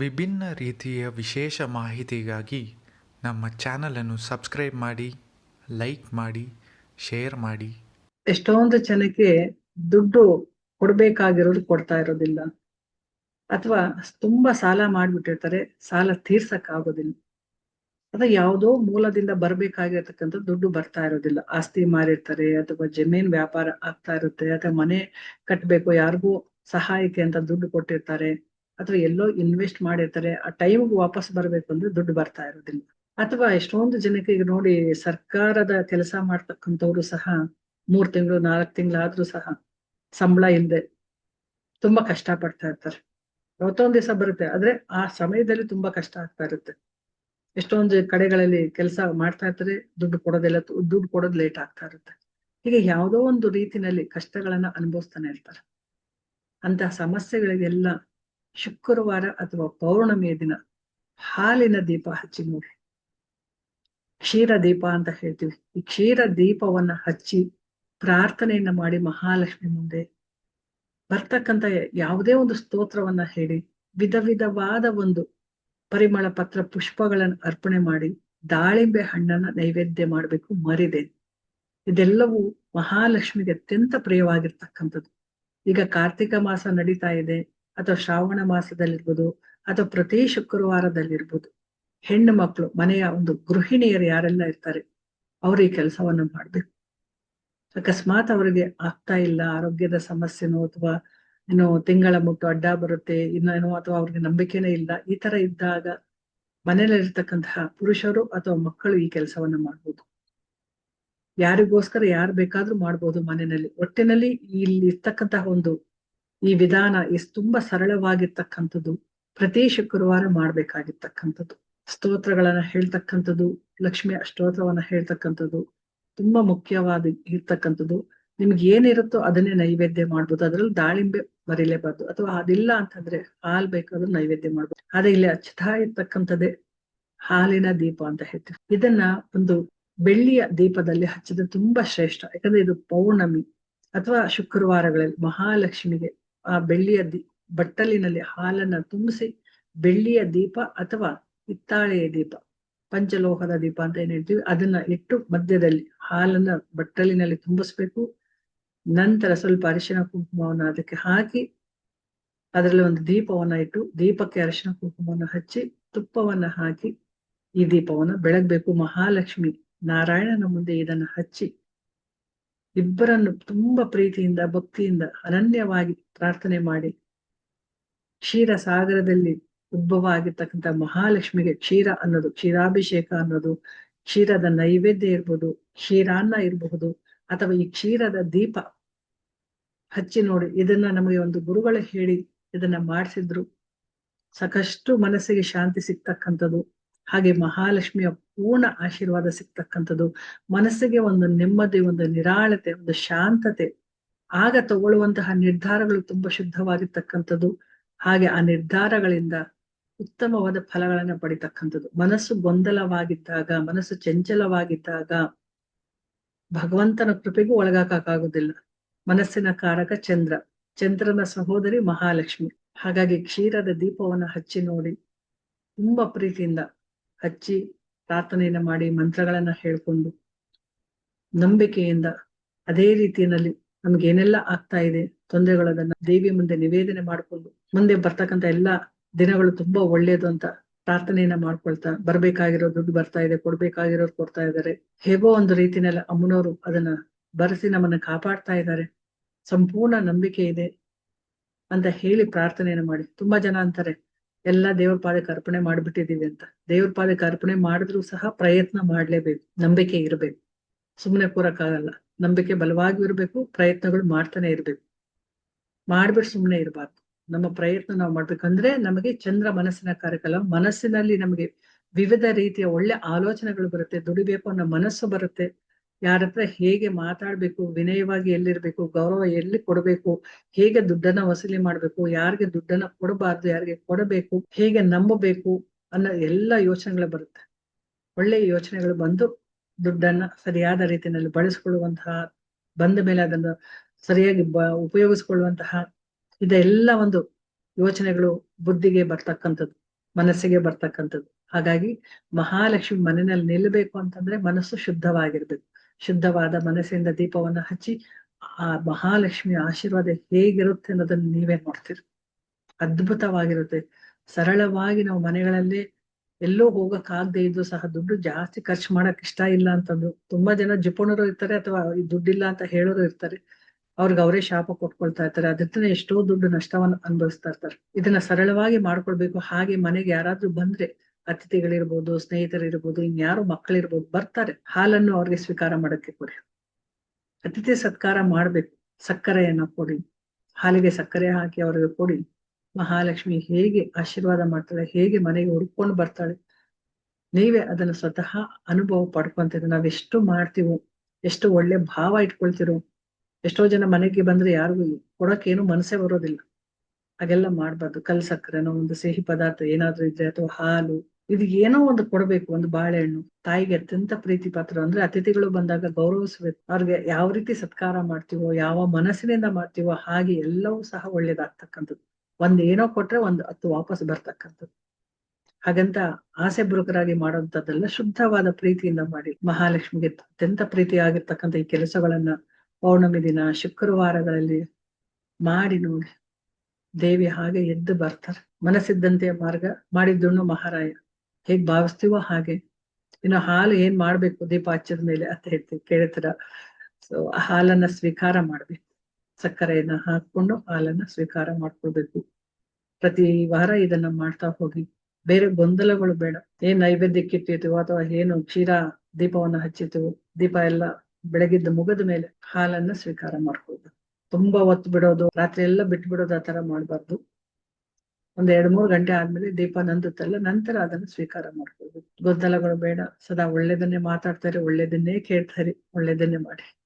ವಿಭಿನ್ನ ರೀತಿಯ ವಿಶೇಷ ಮಾಹಿತಿಗಾಗಿ ನಮ್ಮ ಚಾನಲನ್ನು ಸಬ್ಸ್ಕ್ರೈಬ್ ಮಾಡಿ, ಲೈಕ್ ಮಾಡಿ, ಶೇರ್ ಮಾಡಿ. ಎಷ್ಟೊಂದು ಜನಕ್ಕೆ ದುಡ್ಡು ಕೊಡ್ಬೇಕಾಗಿರೋದು ಕೊಡ್ತಾ ಇರೋದಿಲ್ಲ. ಅಥವಾ ತುಂಬಾ ಸಾಲ ಮಾಡಿಬಿಟ್ಟಿರ್ತಾರೆ, ಸಾಲ ತೀರ್ಸಕ್ ಆಗೋದಿಲ್ಲ ಅಥವಾ ಯಾವುದೋ ಮೂಲದಿಂದ ಬರ್ಬೇಕಾಗಿರ್ತಕ್ಕಂಥ ದುಡ್ಡು ಬರ್ತಾ ಇರೋದಿಲ್ಲ. ಆಸ್ತಿ ಮಾರಿರ್ತಾರೆ, ಅಥವಾ ಜಮೀನ್ ವ್ಯಾಪಾರ ಆಗ್ತಾ ಇರುತ್ತೆ, ಅಥವಾ ಮನೆ ಕಟ್ಟಬೇಕು ಯಾರಿಗೂ ಸಹಾಯಕ್ಕೆ ಅಂತ ದುಡ್ಡು ಕೊಟ್ಟಿರ್ತಾರೆ. ಅಥವಾ ಎಲ್ಲೋ ಇನ್ವೆಸ್ಟ್ ಮಾಡಿರ್ತಾರೆ, ಆ ಟೈಮ್ಗೆ ವಾಪಸ್ ಬರಬೇಕು ಅಂದ್ರೆ ದುಡ್ಡು ಬರ್ತಾ ಇರೋದಿಲ್ಲ. ಅಥವಾ ಎಷ್ಟೊಂದು ಜನಕ್ಕೆ ಈಗ ನೋಡಿ ಸರ್ಕಾರದ ಕೆಲಸ ಮಾಡ್ತಕ್ಕಂಥವ್ರು ಸಹ ಮೂರ್ ತಿಂಗಳು, ನಾಲ್ಕು ತಿಂಗಳಾದ್ರೂ ಸಹ ಸಂಬಳ ಇಲ್ಲದೆ ತುಂಬಾ ಕಷ್ಟ ಪಡ್ತಾ ಇರ್ತಾರೆ. ಯಾವತ್ತೊಂದ್ ದಿವಸ ಬರುತ್ತೆ, ಆದ್ರೆ ಆ ಸಮಯದಲ್ಲಿ ತುಂಬಾ ಕಷ್ಟ ಆಗ್ತಾ ಇರುತ್ತೆ. ಎಷ್ಟೊಂದು ಕಡೆಗಳಲ್ಲಿ ಕೆಲಸ ಮಾಡ್ತಾ ಇರ್ತಾರೆ, ದುಡ್ಡು ಕೊಡೋದಿಲ್ಲ ದುಡ್ಡು ಕೊಡೋದು ಲೇಟ್ ಆಗ್ತಾ ಇರುತ್ತೆ. ಹೀಗೆ ಯಾವುದೋ ಒಂದು ರೀತಿನಲ್ಲಿ ಕಷ್ಟಗಳನ್ನ ಅನುಭವಿಸ್ತಾನೆ ಇರ್ತಾರೆ. ಅಂತ ಸಮಸ್ಯೆಗಳಿಗೆಲ್ಲ ಶುಕ್ರವಾರ ಅಥವಾ ಪೌರ್ಣಮಿಯ ದಿನ ಹಾಲಿನ ದೀಪ ಹಚ್ಚಿ ನೋಡಿ. ಕ್ಷೀರ ದೀಪ ಅಂತ ಹೇಳ್ತೀವಿ. ಈ ಕ್ಷೀರ ದೀಪವನ್ನ ಹಚ್ಚಿ ಪ್ರಾರ್ಥನೆಯನ್ನ ಮಾಡಿ ಮಹಾಲಕ್ಷ್ಮಿ ಮುಂದೆ ಬರ್ತಕ್ಕಂತ ಯಾವುದೇ ಒಂದು ಸ್ತೋತ್ರವನ್ನ ಹೇಳಿ, ವಿಧ ವಿಧವಾದ ಒಂದು ಪರಿಮಳ ಪತ್ರ ಪುಷ್ಪಗಳನ್ನು ಅರ್ಪಣೆ ಮಾಡಿ ದಾಳಿಂಬೆ ಹಣ್ಣನ್ನ ನೈವೇದ್ಯ ಮಾಡಬೇಕು, ಮರಿದೆ. ಇದೆಲ್ಲವೂ ಮಹಾಲಕ್ಷ್ಮಿಗೆ ಅತ್ಯಂತ ಪ್ರಿಯವಾಗಿರ್ತಕ್ಕಂಥದ್ದು. ಈಗ ಕಾರ್ತಿಕ ಮಾಸ ನಡೀತಾ ಇದೆ. ಅಥವಾ ಶ್ರಾವಣ ಮಾಸದಲ್ಲಿರ್ಬೋದು ಅಥವಾ ಪ್ರತಿ ಶುಕ್ರವಾರದಲ್ಲಿರ್ಬೋದು. ಹೆಣ್ಣು ಮಕ್ಕಳು ಮನೆಯ ಒಂದು ಗೃಹಿಣಿಯರು ಯಾರೆಲ್ಲ ಇರ್ತಾರೆ, ಅವರು ಈ ಕೆಲಸವನ್ನು ಮಾಡಬೇಕು. ಅಕಸ್ಮಾತ್ ಅವರಿಗೆ ಆಗ್ತಾ ಇಲ್ಲ, ಆರೋಗ್ಯದ ಸಮಸ್ಯೆನೋ ಅಥವಾ ಏನೋ ತಿಂಗಳ ಮುಟ್ಟು ಅಡ್ಡ ಬರುತ್ತೆ ಇನ್ನೇನೋ ಅಥವಾ ಅವ್ರಿಗೆ ನಂಬಿಕೆನೇ ಇಲ್ಲ, ಈ ತರ ಇದ್ದಾಗ ಮನೆಯಲ್ಲಿರ್ತಕ್ಕಂತಹ ಪುರುಷರು ಅಥವಾ ಮಕ್ಕಳು ಈ ಕೆಲಸವನ್ನ ಮಾಡ್ಬೋದು. ಯಾರಿಗೋಸ್ಕರ ಯಾರು ಬೇಕಾದ್ರೂ ಮಾಡ್ಬೋದು ಮನೆಯಲ್ಲಿ. ಒಟ್ಟಿನಲ್ಲಿ ಇಲ್ಲಿ ಇರ್ತಕ್ಕಂತಹ ಒಂದು ಈ ವಿಧಾನ ಎಷ್ಟು ತುಂಬಾ ಸರಳವಾಗಿರ್ತಕ್ಕಂಥದ್ದು. ಪ್ರತಿ ಶುಕ್ರವಾರ ಮಾಡ್ಬೇಕಾಗಿರ್ತಕ್ಕಂಥದ್ದು. ಸ್ತೋತ್ರಗಳನ್ನ ಹೇಳ್ತಕ್ಕಂಥದ್ದು, ಲಕ್ಷ್ಮಿ ಅಷ್ಟೋತ್ರವನ್ನ ಹೇಳ್ತಕ್ಕಂಥದ್ದು, ತುಂಬಾ ಮುಖ್ಯವಾದ ಇರ್ತಕ್ಕಂಥದ್ದು. ನಿಮ್ಗೆ ಏನಿರುತ್ತೋ ಅದನ್ನೇ ನೈವೇದ್ಯ ಮಾಡ್ಬೋದು. ಅದ್ರಲ್ಲಿ ದಾಳಿಂಬೆ ಬರೀಲೇಬಾರ್ದು ಅಥವಾ ಅದಿಲ್ಲ ಅಂತಂದ್ರೆ ಹಾಲ್ ಬೇಕಾದ್ರೂ ನೈವೇದ್ಯ ಮಾಡ್ಬೋದು. ಆದ್ರೆ ಇಲ್ಲಿ ಹಚ್ತಾ ಇರ್ತಕ್ಕಂಥದ್ದೇ ಹಾಲಿನ ದೀಪ ಅಂತ ಹೇಳ್ತೀವಿ. ಇದನ್ನ ಒಂದು ಬೆಳ್ಳಿಯ ದೀಪದಲ್ಲಿ ಹಚ್ಚಿದ್ರೆ ತುಂಬಾ ಶ್ರೇಷ್ಠ. ಯಾಕಂದ್ರೆ ಇದು ಪೌರ್ಣಮಿ ಅಥವಾ ಶುಕ್ರವಾರಗಳಲ್ಲಿ ಮಹಾಲಕ್ಷ್ಮಿಗೆ ಆ ಬೆಳ್ಳಿಯ ದಿ, ಬಟ್ಟಲಿನಲ್ಲಿ ಹಾಲನ್ನ ತುಂಬಿಸಿ, ಬೆಳ್ಳಿಯ ದೀಪ ಅಥವಾ ಹಿತ್ತಾಳೆಯ ದೀಪ, ಪಂಚಲೋಹದ ದೀಪ ಅಂತ ಏನ್ ಹೇಳ್ತೀವಿ, ಅದನ್ನ ಇಟ್ಟು ಮಧ್ಯದಲ್ಲಿ ಹಾಲನ್ನ ಬಟ್ಟಲಿನಲ್ಲಿ ತುಂಬಿಸ್ಬೇಕು. ನಂತರ ಸ್ವಲ್ಪ ಅರಿಶಿನ ಕುಂಕುಮವನ್ನು ಅದಕ್ಕೆ ಹಾಕಿ, ಅದರಲ್ಲಿ ಒಂದು ದೀಪವನ್ನ ಇಟ್ಟು, ದೀಪಕ್ಕೆ ಅರಿಶಿನ ಕುಂಕುಮವನ್ನು ಹಚ್ಚಿ, ತುಪ್ಪವನ್ನ ಹಾಕಿ ಈ ದೀಪವನ್ನ ಬೆಳಗ್ಬೇಕು. ಮಹಾಲಕ್ಷ್ಮಿ ನಾರಾಯಣನ ಮುಂದೆ ಇದನ್ನ ಹಚ್ಚಿ, ಇಬ್ಬರನ್ನು ತುಂಬಾ ಪ್ರೀತಿಯಿಂದ, ಭಕ್ತಿಯಿಂದ, ಅನನ್ಯವಾಗಿ ಪ್ರಾರ್ಥನೆ ಮಾಡಿ. ಕ್ಷೀರ ಸಾಗರದಲ್ಲಿ ಉದ್ಭವ ಆಗಿರ್ತಕ್ಕಂಥ ಮಹಾಲಕ್ಷ್ಮಿಗೆ ಕ್ಷೀರ ಅನ್ನೋದು, ಕ್ಷೀರಾಭಿಷೇಕ ಅನ್ನೋದು, ಕ್ಷೀರದ ನೈವೇದ್ಯ ಇರ್ಬೋದು, ಕ್ಷೀರಾನ್ನ ಇರಬಹುದು, ಅಥವಾ ಈ ಕ್ಷೀರದ ದೀಪ ಹಚ್ಚಿ ನೋಡಿ, ಇದನ್ನ ನಮಗೆ ಒಂದು ಗುರುಗಳು ಹೇಳಿ ಇದನ್ನ ಮಾಡಿಸಿದ್ರು. ಸಾಕಷ್ಟು ಮನಸ್ಸಿಗೆ ಶಾಂತಿ ಸಿಗ್ತಕ್ಕಂಥದ್ದು, ಹಾಗೆ ಮಹಾಲಕ್ಷ್ಮಿಯ ಪೂರ್ಣ ಆಶೀರ್ವಾದ ಸಿಗ್ತಕ್ಕಂಥದ್ದು, ಮನಸ್ಸಿಗೆ ಒಂದು ನೆಮ್ಮದಿ, ಒಂದು ನಿರಾಳತೆ, ಒಂದು ಶಾಂತತೆ ಆಗ ತಗೊಳ್ಳುವಂತಹ ನಿರ್ಧಾರಗಳು ತುಂಬಾ ಶುದ್ಧವಾಗಿರ್ತಕ್ಕಂಥದ್ದು. ಹಾಗೆ ಆ ನಿರ್ಧಾರಗಳಿಂದ ಉತ್ತಮವಾದ ಫಲಗಳನ್ನ ಪಡಿತಕ್ಕಂಥದ್ದು. ಮನಸ್ಸು ಗೊಂದಲವಾಗಿದ್ದಾಗ, ಮನಸ್ಸು ಚಂಚಲವಾಗಿದ್ದಾಗ ಭಗವಂತನ ಕೃಪೆಗೂ ಒಳಗಾಕಾಗುವುದಿಲ್ಲ ಮನಸ್ಸಿನ ಕಾರಕ ಚಂದ್ರ. ಚಂದ್ರನ ಸಹೋದರಿ ಮಹಾಲಕ್ಷ್ಮಿ. ಹಾಗಾಗಿ ಕ್ಷೀರದ ದೀಪವನ್ನ ಹಚ್ಚಿ ನೋಡಿ, ತುಂಬಾ ಪ್ರೀತಿಯಿಂದ ಹಚ್ಚಿ ಪ್ರಾರ್ಥನೆಯನ್ನ ಮಾಡಿ, ಮಂತ್ರಗಳನ್ನ ಹೇಳ್ಕೊಂಡು ನಂಬಿಕೆಯಿಂದ ಅದೇ ರೀತಿಯಲ್ಲಿ ನಮ್ಗೆ ಏನೆಲ್ಲ ಆಗ್ತಾ ಇದೆ. ತೊಂದರೆಗಳನ್ನ ದೇವಿ ಮುಂದೆ ನಿವೇದನೆ ಮಾಡ್ಕೊಂಡು ಮುಂದೆ ಬರ್ತಕ್ಕಂಥ ಎಲ್ಲಾ ದಿನಗಳು ತುಂಬಾ ಒಳ್ಳೇದು ಅಂತ ಪ್ರಾರ್ಥನೆಯನ್ನ ಮಾಡ್ಕೊಳ್ತಾ ಬರ್ಬೇಕಾಗಿರೋ ದುಡ್ಡು ಬರ್ತಾ ಇದೆ, ಕೊಡ್ಬೇಕಾಗಿರೋರು ಕೊಡ್ತಾ ಇದ್ದಾರೆ. ಹೇಗೋ ಒಂದು ರೀತಿನಲ್ಲಿ ಅಮ್ಮನವರು ಅದನ್ನ ಬರೆಸಿ ನಮ್ಮನ್ನ ಕಾಪಾಡ್ತಾ ಇದ್ದಾರೆ. ಸಂಪೂರ್ಣ ನಂಬಿಕೆ ಇದೆ ಅಂತ ಹೇಳಿ ಪ್ರಾರ್ಥನೆಯನ್ನ ಮಾಡಿ. ತುಂಬಾ ಜನ ಅಂತಾರೆ, ಎಲ್ಲಾ ದೇವ್ರ ಪಾದಕ್ಕೆ ಅರ್ಪಣೆ ಮಾಡ್ಬಿಟ್ಟಿದೀವಿ ಅಂತ. ದೇವ್ರ ಪಾದಕ್ಕೆ ಅರ್ಪಣೆ ಮಾಡಿದ್ರು ಸಹ ಪ್ರಯತ್ನ ಮಾಡ್ಲೇಬೇಕು, ನಂಬಿಕೆ ಇರಬೇಕು. ಸುಮ್ಮನೆ ಕೂರಕ್ಕಾಗಲ್ಲ. ನಂಬಿಕೆ ಬಲವಾಗಿ ಇರಬೇಕು, ಪ್ರಯತ್ನಗಳು ಮಾಡ್ತಾನೆ ಇರ್ಬೇಕು. ಮಾಡ್ಬಿಟ್ಟು ಸುಮ್ಮನೆ ಇರಬಾರ್ದು. ನಮ್ಮ ಪ್ರಯತ್ನ ನಾವು ಮಾಡ್ಬೇಕಂದ್ರೆ ನಮಗೆ ಚಂದ್ರ ಮನಸ್ಸಿನ ಕಾರ್ಯಕಲ ಮನಸ್ಸಿನಲ್ಲಿ ನಮಗೆ ವಿವಿಧ ರೀತಿಯ ಒಳ್ಳೆ ಆಲೋಚನೆಗಳು ಬರುತ್ತೆ, ದುಡಿಬೇಕು ಅನ್ನೋ ಮನಸ್ಸು ಬರುತ್ತೆ. ಯಾರ ಹತ್ರ ಹೇಗೆ ಮಾತಾಡ್ಬೇಕು, ವಿನಯವಾಗಿ ಎಲ್ಲಿರ್ಬೇಕು, ಗೌರವ ಎಲ್ಲಿ ಕೊಡಬೇಕು, ಹೇಗೆ ದುಡ್ಡನ್ನ ವಸೂಲಿ ಮಾಡ್ಬೇಕು, ಯಾರಿಗೆ ದುಡ್ಡನ್ನ ಕೊಡಬಾರ್ದು, ಯಾರಿಗೆ ಕೊಡಬೇಕು, ಹೇಗೆ ನಂಬಬೇಕು ಅನ್ನೋ ಎಲ್ಲ ಯೋಚನೆಗಳು ಬರುತ್ತೆ. ಒಳ್ಳೆ ಯೋಚನೆಗಳು ಬಂದು ದುಡ್ಡನ್ನ ಸರಿಯಾದ ರೀತಿಯಲ್ಲಿ ಬಳಸಿಕೊಳ್ಳುವಂತಹ, ಬಂದ ಮೇಲೆ ಅದನ್ನು ಸರಿಯಾಗಿ ಬ, ಉಪಯೋಗಿಸಿಕೊಳ್ಳುವಂತಹ ಇದೆಲ್ಲ ಒಂದು ಯೋಚನೆಗಳು ಬುದ್ಧಿಗೆ ಬರ್ತಕ್ಕಂಥದ್ದು, ಮನಸ್ಸಿಗೆ ಬರ್ತಕ್ಕಂಥದ್ದು. ಹಾಗಾಗಿ ಮಹಾಲಕ್ಷ್ಮಿ ಮನೆಯಲ್ಲಿ ನಿಲ್ಲಬೇಕು ಅಂತಂದ್ರೆ ಮನಸ್ಸು ಶುದ್ಧವಾಗಿರ್ಬೇಕು. ಶುದ್ಧವಾದ ಮನಸ್ಸಿಂದ ದೀಪವನ್ನ ಹಚ್ಚಿ ಆ ಮಹಾಲಕ್ಷ್ಮಿಯ ಆಶೀರ್ವಾದ ಹೇಗಿರುತ್ತೆ ಅನ್ನೋದನ್ನ ನೀವೇ ನೋಡ್ತೀರಿ. ಅದ್ಭುತವಾಗಿರುತ್ತೆ. ಸರಳವಾಗಿ ನಾವು ಮನೆಗಳಲ್ಲಿ ಎಲ್ಲೋ ಹೋಗಕ್ ಆಗದೆ ಇದ್ರು ಸಹ ದುಡ್ಡು ಜಾಸ್ತಿ ಖರ್ಚು ಮಾಡಕ್ ಇಷ್ಟ ಇಲ್ಲ ಅಂತಂದ್ರು. ತುಂಬಾ ಜನ ಜಿಪುಣರು ಇರ್ತಾರೆ ಅಥವಾ ದುಡ್ಡಿಲ್ಲ ಅಂತ ಹೇಳೋರು ಇರ್ತಾರೆ. ಅವ್ರಿಗೆ ಅವರೇ ಶಾಪ ಕೊಟ್ಕೊಳ್ತಾ ಇರ್ತಾರೆ. ಅದರಿಂದ ಎಷ್ಟೋ ದುಡ್ಡು ನಷ್ಟವನ್ನ ಅನುಭವಿಸ್ತಾ ಇರ್ತಾರೆ. ಇದನ್ನ ಸರಳವಾಗಿ ಮಾಡ್ಕೊಳ್ಬೇಕು. ಹಾಗೆ ಮನೆಗೆ ಯಾರಾದ್ರೂ ಬಂದ್ರೆ ಅತಿಥಿಗಳಿರ್ಬೋದು, ಸ್ನೇಹಿತರಿರ್ಬೋದು, ಇನ್ಯಾರು ಮಕ್ಕಳಿರ್ಬೋದು, ಬರ್ತಾರೆ. ಹಾಲನ್ನು ಅವ್ರಿಗೆ ಸ್ವೀಕಾರ ಮಾಡಕ್ಕೆ ಕೊಡಿ. ಅತಿಥಿ ಸತ್ಕಾರ ಮಾಡ್ಬೇಕು. ಸಕ್ಕರೆಯನ್ನ ಕೊಡಿ. ಹಾಲಿಗೆ ಸಕ್ಕರೆ ಹಾಕಿ ಅವ್ರಿಗೆ ಕೊಡಿ. ಮಹಾಲಕ್ಷ್ಮಿ ಹೇಗೆ ಆಶೀರ್ವಾದ ಮಾಡ್ತಾಳೆ, ಹೇಗೆ ಮನೆಗೆ ಹುಡ್ಕೊಂಡು ಬರ್ತಾಳೆ, ನೀವೇ ಅದನ್ನ ಸ್ವತಃ ಅನುಭವ ಪಡ್ಕೊಂತೀರಿ. ನಾವೆಷ್ಟು ಮಾಡ್ತೀವೋ, ಎಷ್ಟು ಒಳ್ಳೆ ಭಾವ ಇಟ್ಕೊಳ್ತಿರೋ, ಎಷ್ಟೋ ಜನ ಮನೆಗೆ ಬಂದ್ರೆ ಯಾರಿಗೂ ಕೊಡೋಕೇನು ಮನಸ್ಸೇ ಬರೋದಿಲ್ಲ. ಹಾಗೆಲ್ಲ ಮಾಡ್ಬಾರ್ದು. ಕಲ್ ಸಕ್ಕರೆನೋ, ಒಂದು ಸಿಹಿ ಪದಾರ್ಥ ಏನಾದ್ರೂ ಇದ್ರೆ, ಅಥವಾ ಹಾಲು, ಇದು ಏನೋ ಒಂದು ಕೊಡ್ಬೇಕು, ಒಂದು ಬಾಳೆಹಣ್ಣು, ತಾಯಿಗೆ ಅತ್ಯಂತ ಪ್ರೀತಿ ಪಾತ್ರ. ಅಂದ್ರೆ ಅತಿಥಿಗಳು ಬಂದಾಗ ಗೌರವಿಸ್ಬೇಕು ಅವ್ರಿಗೆ ಯಾವ ರೀತಿ ಸತ್ಕಾರ ಮಾಡ್ತೀವೋ, ಯಾವ ಮನಸ್ಸಿನಿಂದ ಮಾಡ್ತೀವೋ, ಹಾಗೆ ಎಲ್ಲವೂ ಸಹ ಒಳ್ಳೇದಾಗ್ತಕ್ಕಂಥದ್ದು. ಒಂದ್ ಏನೋ ಕೊಟ್ರೆ ಒಂದ್ ಹತ್ತು ವಾಪಸ್ ಬರ್ತಕ್ಕಂಥದ್ದು. ಹಾಗಂತ ಆಸೆ ಬುರುಕರಾಗಿ ಮಾಡುವಂತದ್ದೆಲ್ಲ ಶುದ್ಧವಾದ ಪ್ರೀತಿಯಿಂದ ಮಾಡಿ ಮಹಾಲಕ್ಷ್ಮಿಗೆ ಅತ್ಯಂತ ಪ್ರೀತಿ ಆಗಿರ್ತಕ್ಕಂಥ ಈ ಕೆಲಸಗಳನ್ನ ಪೌರ್ಣಮಿ ದಿನ, ಶುಕ್ರವಾರಗಳಲ್ಲಿ ಮಾಡಿ ನೋಡಿ. ದೇವಿ ಹಾಗೆ ಎದ್ದು ಬರ್ತಾರೆ. ಮನಸ್ಸಿದ್ದಂತೆ ಮಾರ್ಗ ಮಾಡಿದ್ದುಣ್ಣು ಮಹಾರಾಯ. ಹೇಗ್ ಭಾವಿಸ್ತೀವೋ ಹಾಗೆ. ಇನ್ನು ಹಾಲು ಏನ್ ಮಾಡ್ಬೇಕು ದೀಪ ಹಚ್ಚದ ಮೇಲೆ ಅಂತ ಹೇಳ್ತೀವಿ ಕೇಳ್ತೀರ? ಸೊ ಆ ಹಾಲನ್ನ ಸ್ವೀಕಾರ ಮಾಡ್ಬೇಕು. ಸಕ್ಕರೆಯನ್ನ ಹಾಕೊಂಡು ಹಾಲನ್ನ ಸ್ವೀಕಾರ ಮಾಡ್ಕೊಳ್ಬೇಕು. ಪ್ರತಿ ವಾರ ಇದನ್ನ ಮಾಡ್ತಾ ಹೋಗಿ. ಬೇರೆ ಗೊಂದಲಗಳು ಬೇಡ. ಏನ್ ನೈವೇದ್ಯಕ್ಕೆ ಇಟ್ಟಿರ್ತೀವೋ ಅಥವಾ ಏನು ಕ್ಷೀರ ದೀಪವನ್ನ ಹಚ್ಚಿರ್ತೀವೋ, ದೀಪ ಎಲ್ಲ ಬೆಳಗಿದ್ದ ಮುಗದ ಮೇಲೆ ಹಾಲನ್ನ ಸ್ವೀಕಾರ ಮಾಡ್ಕೊಳ್ಬೇಕು. ತುಂಬಾ ಹೊತ್ತು ಬಿಡೋದು, ರಾತ್ರಿ ಎಲ್ಲ ಬಿಟ್ಬಿಡೋದು ಆ ತರ ಮಾಡ್ಬಾರ್ದು. ಒಂದ್ ಎರಡ್ ಮೂರ್ ಗಂಟೆ ಆದ್ಮೇಲೆ ದೀಪ ನಂದುತ್ತಲ್ಲ, ನಂತರ ಅದನ್ನ ಸ್ವೀಕಾರ ಮಾಡ್ಕೊಳ್ಬೇಕು. ಗೊಂದಲಗಳು ಬೇಡ. ಸದಾ ಒಳ್ಳೇದನ್ನೇ ಮಾತಾಡ್ತಾರೆ, ಒಳ್ಳೇದನ್ನೇ ಕೇಳ್ತಾರೆ, ಒಳ್ಳೇದನ್ನೇ ಮಾಡಿ.